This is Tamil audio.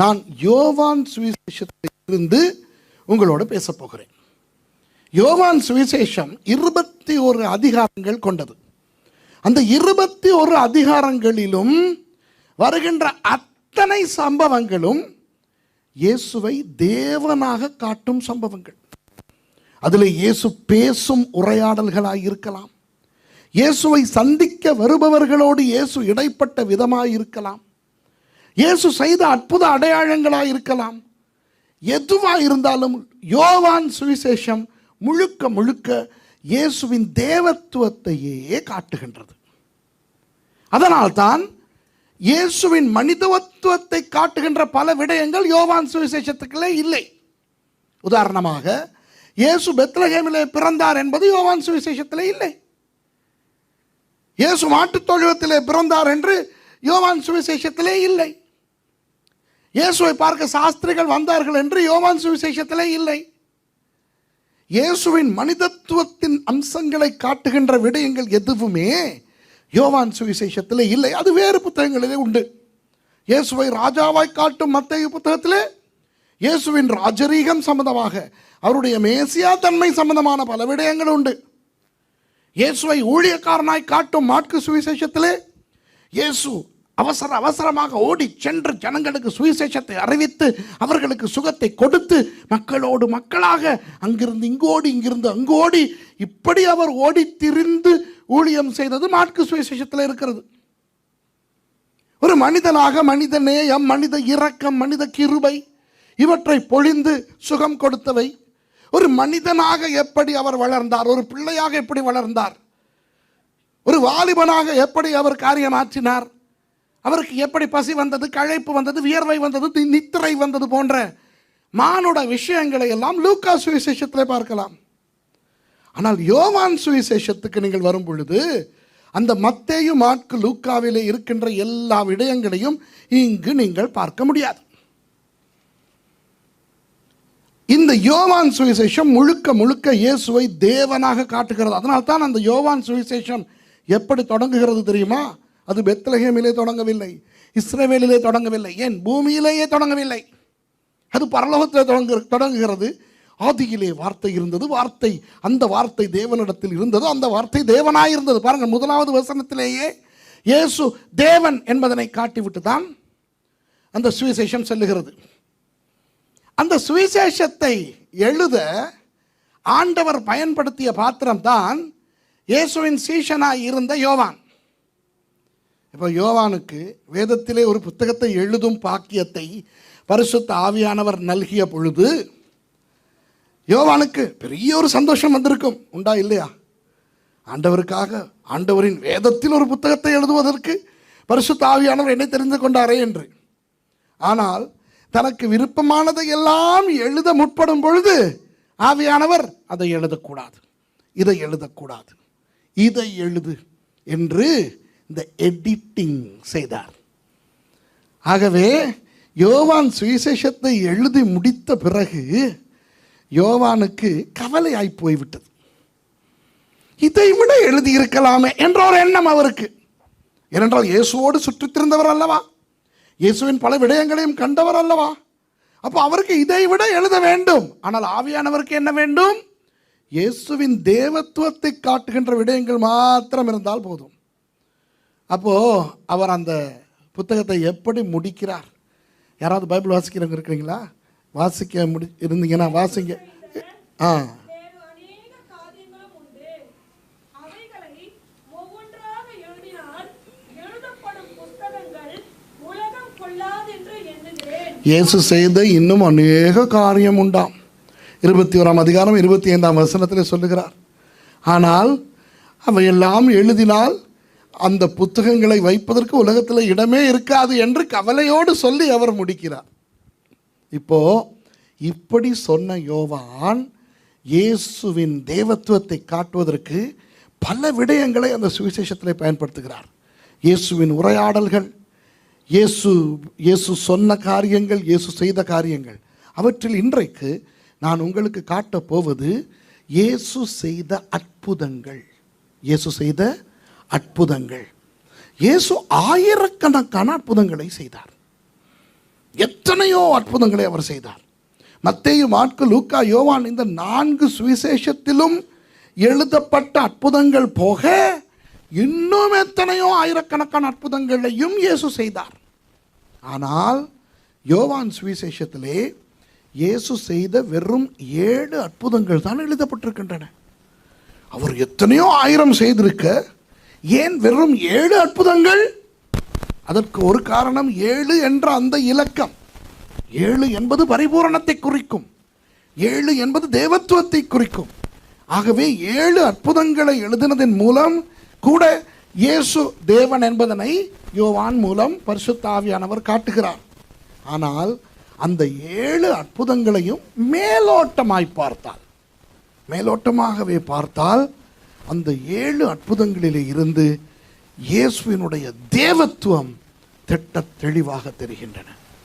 நான் யோவான் சுவிசேஷத்தில் இருந்து உங்களோடு பேசப் போகிறேன். யோவான் சுவிசேஷம் இருபத்தி ஒரு அதிகாரங்கள் கொண்டது. அந்த இருபத்தி ஒரு அதிகாரங்களிலும் வருகின்ற அத்தனை சம்பவங்களும் இயேசுவை தேவனாக காட்டும் சம்பவங்கள். அதில் இயேசு பேசும் உரையாடல்களாக இருக்கலாம். இயேசுவை சந்திக்க வருபவர்களோடு இயேசு இடைப்பட்ட விதமாக இருக்கலாம். இயேசு செய்த அற்புத அடையாளங்களாக இருக்கலாம். எதுவாக இருந்தாலும் யோவான் சுவிசேஷம் முழுக்க முழுக்க இயேசுவின் தேவத்துவத்தையே காட்டுகின்றது. அதனால்தான் இயேசுவின் மனிதவத்துவத்தை காட்டுகின்ற பல விடயங்கள் யோவான் சுவிசேஷத்துக்குள்ளே இல்லை. உதாரணமாக இயேசு பெத்லஹேமிலே பிறந்தார் என்பது யோவான் சுவிசேஷத்திலே இல்லை. இயேசு மாட்டுத் தொழுவத்திலே பிறந்தார் என்று யோவான் சுவிசேஷத்திலே இல்லை. இயேசுவை பார்க்க சாஸ்திரிகள் வந்தார்கள் என்று யோவான் சுவிசேஷத்திலே இல்லை. இயேசுவின் மனிதத்துவத்தின் அம்சங்களை காட்டுகின்ற விடயங்கள் எதுவுமே யோவான் சுவிசேஷத்திலே இல்லை. அது வேறு புத்தகங்களிலே உண்டு. இயேசுவை ராஜாவாய் காட்டும் மத்திய புத்தகத்திலே இயேசுவின் ராஜரீகம் சம்பந்தமாக அவருடைய மேசியா தன்மை சம்பந்தமான பல விடயங்கள் உண்டு. இயேசுவை ஊழியக்காரனாய் காட்டும் மாட்கு சுவிசேஷத்திலே இயேசு அவசர அவசரமாக ஓடி சென்று ஜனங்களுக்கு சுவிசேஷத்தை அறிவித்து அவர்களுக்கு சுகத்தை கொடுத்து மக்களோடு மக்களாக அங்கிருந்து இங்கோடி இங்கிருந்து அங்கோடி இப்படி அவர் ஓடி திரிந்து ஊழியம் செய்தது மாற்கு சுவிசேஷத்தில் இருக்கிறது. ஒரு மனிதனாக மனித நேயம் மனித இரக்கம் மனித கிருபை இவற்றை பொழிந்து சுகம் கொடுத்தவை. ஒரு மனிதனாக எப்படி அவர் வளர்ந்தார் ஒரு பிள்ளையாக எப்படி வளர்ந்தார் ஒரு வாலிபனாக எப்படி அவர் காரியமாற்றினார் அவருக்கு எப்படி பசி வந்தது கழைப்பு வந்தது வியர்வை வந்தது தி- நித்திரை வந்தது போன்ற மானுட விஷயங்களை எல்லாம் லூக்கா சுவிசேஷத்தில் பார்க்கலாம். ஆனால் யோவான் சுவிசேஷத்துக்கு நீங்கள் வரும் பொழுது அந்த மத்தேயு மாற்கு லூக்காவிலே இருக்கின்ற எல்லா விடயங்களையும் இங்கு நீங்கள் பார்க்க முடியாது. இந்த யோவான் சுவிசேஷம் முழுக்க முழுக்க இயேசுவை தேவனாக காட்டுகிறது. அதனால் தான் அந்த யோவான் சுவிசேஷம் எப்படி தொடங்குகிறது தெரியுமா? அது பெத்லஹேமிலே தொடங்கவில்லை இஸ்ரேவேலிலே தொடங்கவில்லை ஏன் பூமியிலேயே தொடங்கவில்லை? அது பரலோகத்தில் தொடங்கு தொடங்குகிறது. ஆதியிலே வார்த்தை இருந்தது வார்த்தை அந்த வார்த்தை தேவனிடத்தில் இருந்தது அந்த வார்த்தை தேவனாய் இருந்தது. பாருங்கள் முதலாவது வசனத்திலேயே இயேசு தேவன் என்பதனை காட்டிவிட்டு தான் அந்த சுவிசேஷம் செல்லுகிறது. அந்த சுவிசேஷத்தை எழுத ஆண்டவர் பயன்படுத்திய பாத்திரம்தான் இயேசுவின் சீஷனாய் இருந்த யோவான். இப்போ யோவானுக்கு வேதத்திலே ஒரு புத்தகத்தை எழுதும் பாக்கியத்தை பரிசுத்த ஆவியானவர் நல்கிய பொழுது யோவானுக்கு பெரிய ஒரு சந்தோஷம் வந்திருக்கும். உண்டா இல்லையா? ஆண்டவருக்காக ஆண்டவரின் வேதத்தில் ஒரு புத்தகத்தை எழுதுவதற்கு பரிசுத்த ஆவியானவர் என்னை தெரிந்து கொண்டாரே என்று. ஆனால் தனக்கு விருப்பமானதை எல்லாம் எழுத முற்படும் பொழுது ஆவியானவர் அதை எழுதக்கூடாது. இதை எழுதக்கூடாது. இதை எழுது என்று இந்த எடிட்டிங் செய்தார். ஆகவே யோவான் சுவிசேஷத்தை எழுதி முடித்த பிறகு யோவானுக்கு கவலையாய் போய்விட்டது. இதை விட எழுதியிருக்கலாமே என்ற ஒரு எண்ணம் அவருக்கு. ஏனென்றால் இயேசுவோடு சுற்றித்திருந்தவர் அல்லவா? இயேசுவின் பல விடயங்களையும் கண்டவர் அல்லவா? அப்போ அவருக்கு இதை விட எழுத வேண்டும். ஆனால் ஆவியானவருக்கு என்ன வேண்டும்? இயேசுவின் தேவத்துவத்தை காட்டுகின்ற விடயங்கள் மாத்திரம் இருந்தால் போதும். அப்போ அவர் அந்த புத்தகத்தை எப்படி முடிக்கிறார்? யாராவது பைபிள் வாசிக்கிறவங்க இருக்கிறீங்களா? வாசிக்க முடி இருந்தீங்கன்னா வாசிங்க. ஆ. இயேசு செய்த இன்னும் அநேக காரியம் உண்டாம். இருபத்தி ஓராம் அதிகாரம் இருபத்தி ஐந்தாம் வசனத்தில் சொல்லுகிறார். ஆனால் அவையெல்லாம் எழுதினால் அந்த புத்தகங்களை வைப்பதற்கு உலகத்தில் இடமே இருக்காது என்று கவலையோடு சொல்லி அவர் முடிக்கிறார். இப்போ இப்படி சொன்ன யோவான் இயேசுவின் தேவத்துவத்தை காட்டுவதற்கு பல விடயங்களை அந்த சுவிசேஷத்தில் பயன்படுத்துகிறார். இயேசுவின் உரையாடல்கள் இயேசு இயேசு சொன்ன காரியங்கள் இயேசு செய்த காரியங்கள். அவற்றில் இன்றைக்கு நான் உங்களுக்கு காட்டப் போவது இயேசு செய்த அற்புதங்கள். இயேசு செய்த அற்புதங்கள். இயேசு ஆயிரக்கணக்கான அற்புதங்களை செய்தார். எத்தனையோ அற்புதங்களை அவர் செய்தார். மத்தேயு மாற்கு லூக்கா யோவான் இந்த நான்கு சுவிசேஷத்திலும் எழுதப்பட்ட அற்புதங்கள் போக இன்னும் எத்தனையோ ஆயிரக்கணக்கான அற்புதங்களையும் இயேசு செய்தார். ஆனால் யோவான் சுவிசேஷத்திலே இயேசு செய்த வெறும் ஏழு அற்புதங்கள் தான் எழுதப்பட்டிருக்கின்றன. அவர் எத்தனையோ ஆயிரம் செய்திருக்க ஏன் வெறும் ஏழு அற்புதங்கள்? அதற்கு ஒரு காரணம் ஏழு என்ற அந்த இலக்கம். ஏழு என்பது பரிபூரணத்தை குறிக்கும். ஏழு என்பது தேவத்துவத்தை குறிக்கும். ஆகவே ஏழு அற்புதங்களை எழுதினதன் மூலம் கூட இயேசு தேவன் என்பதனை யோவான் மூலம் பரிசுத்தாவியானவர் காட்டுகிறார். ஆனால் அந்த ஏழு அற்புதங்களையும் மேலோட்டமாய் பார்த்தால் மேலோட்டமாகவே பார்த்தால் அந்த ஏழு அற்புதங்களிலே இருந்து இயேசுவினுடைய தேவத்துவம் திட்ட தெளிவாக தெரிகின்றன.